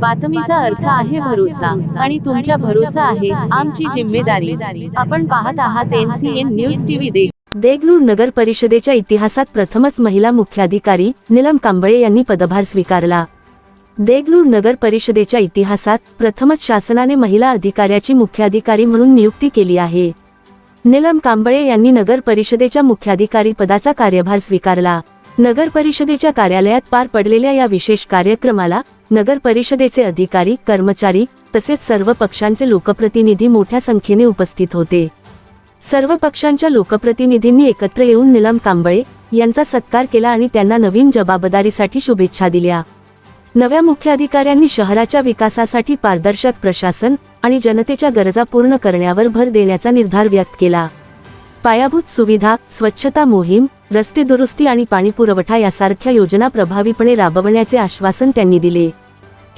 बातमीचा अर्थ आहे भरोसा आणि तुमच्या भरोसा आहे आमची जिम्मेदारी. आपण पाहत आहात एनसीएन न्यूज टीव्ही देख देगलूर नगर परिषदेच्या इतिहासात प्रथमच महिला मुख्याधिकारी निलम कांबळे यांनी पदभार स्वीकारला. देगलूर नगर परिषदेच्या इतिहासात प्रथमच शासनाने महिला अधिकाऱ्याची मुख्याधिकारी म्हणून नियुक्ती केली आहे. निलम कांबळे यांनी नगर परिषदेच्या मुख्याधिकारी पदाचा कार्यभार स्वीकारला. नगर परिषदेच्या कार्यालयात पार पडलेल्या या विशेष कार्यक्रमाला नगर परिषदेचे अधिकारी कर्मचारी तसेच सर्व पक्षांचे लोकप्रतिनिधी मोठ्या संख्येने उपस्थित होते. सर्व पक्षांच्या लोकप्रतिनिधींनी एकत्र येऊन निलम कांबळे यांचा सत्कार केला आणि त्यांना नवीन जबाबदारीसाठी शुभेच्छा दिल्या. नव्या मुख्य अधिकाऱ्यांनी शहराच्या विकासासाठी पारदर्शक प्रशासन आणि जनतेच्या गरजा पूर्ण करण्यावर भर देण्याचा निर्धार व्यक्त केला. पायाभूत सुविधा स्वच्छता मोहीम रस्ते दुरुस्ती आणि पाणी पुरवठा यासारख्या योजना प्रभावीपणे राबवण्याचे आश्वासन त्यांनी दिले.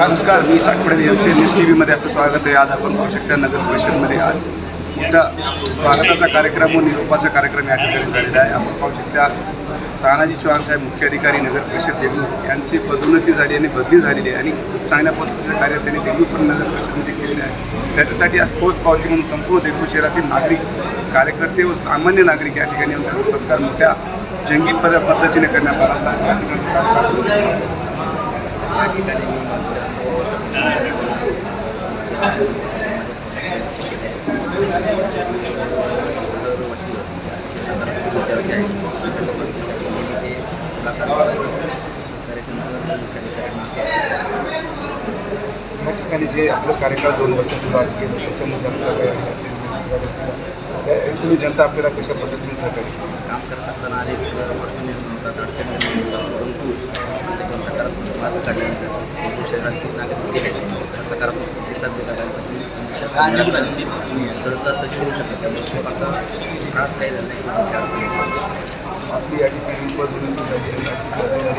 नमस्कार मी Sathpade L C news T व्हीमध्ये आपलं स्वागत आहे. आज आपण पाहू शकता नगर परिषदमध्ये आज मोठा स्वागताचा कार्यक्रम व निरोपाचा कार्यक्रम या ठिकाणी झालेला आहे. आपण पाहू शकता तानाजी चव्हाण साहेब मुख्य अधिकारी नगर परिषद देगलूर. यांची पदोन्नती झाली आणि बदली झालेली आहे आणि खूप चांगल्या पद्धतीचं कार्य त्यांनी देगलूर पण नगर परिषदमध्ये केलेलं आहे. त्याच्यासाठी आज पोच पावती म्हणून संपूर्ण देगलूर शहरातील नागरिक कार्यकर्ते व सामान्य नागरिक या ठिकाणी येऊन त्याचा सत्कार मोठ्या जंगी पद पद्धतीने करण्यात आला असा या ठिकाणी दोन वर्ष सुधार जनता आपल्याला कशा पद्धतीने सहकार्य काम करत अनेक निर्माण काढल्यानंतर शहरातील नागरिक जे आहेत सकारात्मक प्रतिसाद दिला समस्या सहजासहजी होऊ शकतात त्यामुळे असा त्रास काही झाला नाही आपली या ठिकाणी पदोन्नती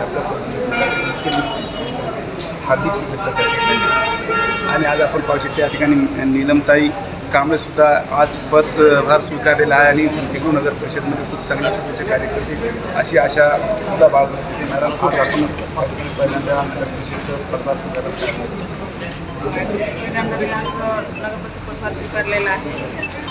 आपल्या हार्दिक शुभेच्छा आणि आज आपण पाहू शकतो या ठिकाणी नीलमताई कांबळे सुद्धा आज पदभार स्वीकारलेला आहे आणि देगलूर नगर परिषदमध्ये खूप चांगल्या पद्धतीचे कार्य करतील अशी आशा सुद्धा बाळगण्यात येणार आहे. आपण पहिल्यांदा नगर परिषदेचं पदभार स्वीकारला पहिल्यांदा मी आहे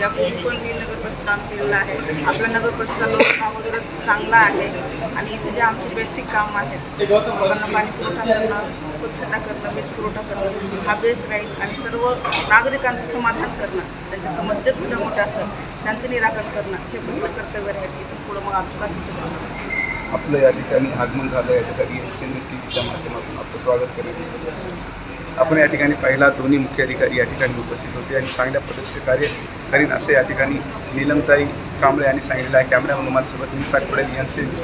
यापूर्वी पण मी नगरपरिषद काम केलेलं आहे आपल्या नगर लोक अगोदरच चांगला आहे आणि इथे जे आमचे बेसिक काम आहेत लोकांना पाणी पुरवठा करणं स्वच्छता करणं वीज पुरवठा करणं हा बेस राहील आणि सर्व नागरिकांचं समाधान करणं त्यांच्या समस्या सुद्धा मोठ्या असतात त्यांचं निराकरण करणं हे पहिलं कर्तव्य राहील इथून पुढं मग आमचं बाकीचं आपलं या ठिकाणी आगमन झालं याच्यासाठी एन एस माध्यमातून आपलं स्वागत करण्यात आपण या ठिकाणी पहिला दोन्ही मुख्य अधिकारी या ठिकाणी उपस्थित होते आणि चांगल्या पद्धतीचे कार्य करीन असे या ठिकाणी नीलमताई कांबळे यांनी सांगितलेलं आहे. कॅमेरामन माझ्यासोबत मी साठ पडेल यांचे एस